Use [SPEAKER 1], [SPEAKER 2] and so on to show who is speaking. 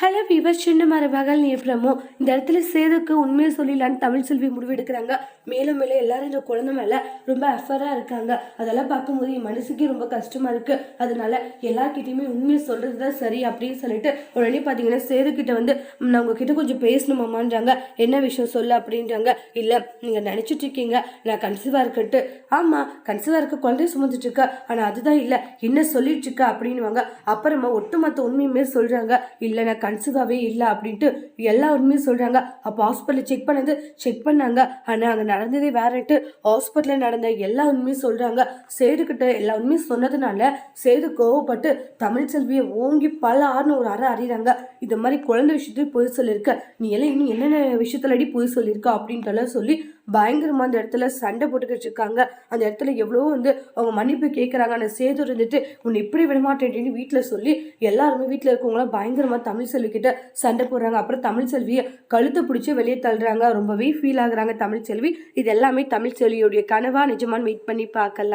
[SPEAKER 1] Hello விவர் சின்ன மரபகல் நேற்றமோ இந்த இடத்துல சேதுக்கு உண்மையை சொல்லிடலான்னு தமிழ் செல்வி முடிவெடுக்கிறாங்க. மேலும் மேலும் எல்லாரும் இந்த குழந்தை மேலே ரொம்ப அஃபராக இருக்காங்க. அதெல்லாம் பார்க்கும்போது என் மனசுக்கே ரொம்ப கஷ்டமாக இருக்குது அதனால எல்லார்கிட்டயுமே உண்மையை சொல்கிறது தான் சரி அப்படின்னு சொல்லிட்டு உடனே பார்த்தீங்கன்னா சேதுக்கிட்ட வந்து நான் உங்ககிட்ட கொஞ்சம் பேசணுமாமான்றாங்க என்ன விஷயம் சொல்லு அப்படின்றாங்க. இல்லை நீங்கள் நினச்சிட்டு இருக்கீங்க. நான் கன்சீவாக இருக்கட்டு. ஆமாம் கன்சீவாக இருக்க குழந்தைய சுமந்துட்டு இருக்கா. ஆனால் அதுதான் இல்லை. என்ன சொல்லிட்டு இருக்கா? அப்படின்னுவாங்க. அப்புறமா ஒட்டுமொத்த உண்மையுமே சொல்கிறாங்க இல்லை நான் கன்சீவாகவே இல்லை அப்படின்ட்டு எல்லா சொல்கிறாங்க அப்போ ஹாஸ்பிட்டலில் செக் பண்ணது செக் பண்ணாங்க. ஆனால் அங்கே நடந்ததே வேறட்டு ஹாஸ்பிட்டலில் நடந்த எல்லா உண்மையும் சொல்கிறாங்க சேதுக்கிட்ட எல்லா உண்மையும் சொன்னதுனால சேது கோவப்பட்டு தமிழ் செல்வியை ஓங்கி பல ஆறுனு ஒரு அறை அறிகிறாங்க இந்த மாதிரி குழந்தை விஷயத்தையும் பொய் சொல்லியிருக்க நீ எல்லாம் இன்னும் என்னென்ன விஷயத்துலடி பொய் சொல்லியிருக்க அப்படின்ட்டுலாம் சொல்லி பயங்கரமாக அந்த இடத்துல சண்டை போட்டுக்கிட்டு இருக்காங்க. அந்த இடத்துல எவ்வளோ வந்து அவங்க மன்னிப்பு கேட்குறாங்க அந்த சேது இருந்துட்டு உன்னை இப்படி விடமாட்டேன்னு வீட்டில் சொல்லி எல்லாருமே வீட்டில் இருக்கவங்களாம் பயங்கரமாக தமிழ் செல்வி கிட்ட சண்டை போடுறாங்க. அப்புறம் தமிழ் செல்வியை கழுத்தை பிடிச்சி வெளியே தள்ளுறாங்க. ரொம்பவே ஃபீல் ஆகுறாங்க தமிழ் செல்வி. இது எல்லாமே தமிழ் செல்வியுடைய கனவாக நிஜமான்னு மீட் பண்ணி பார்க்கலாம்.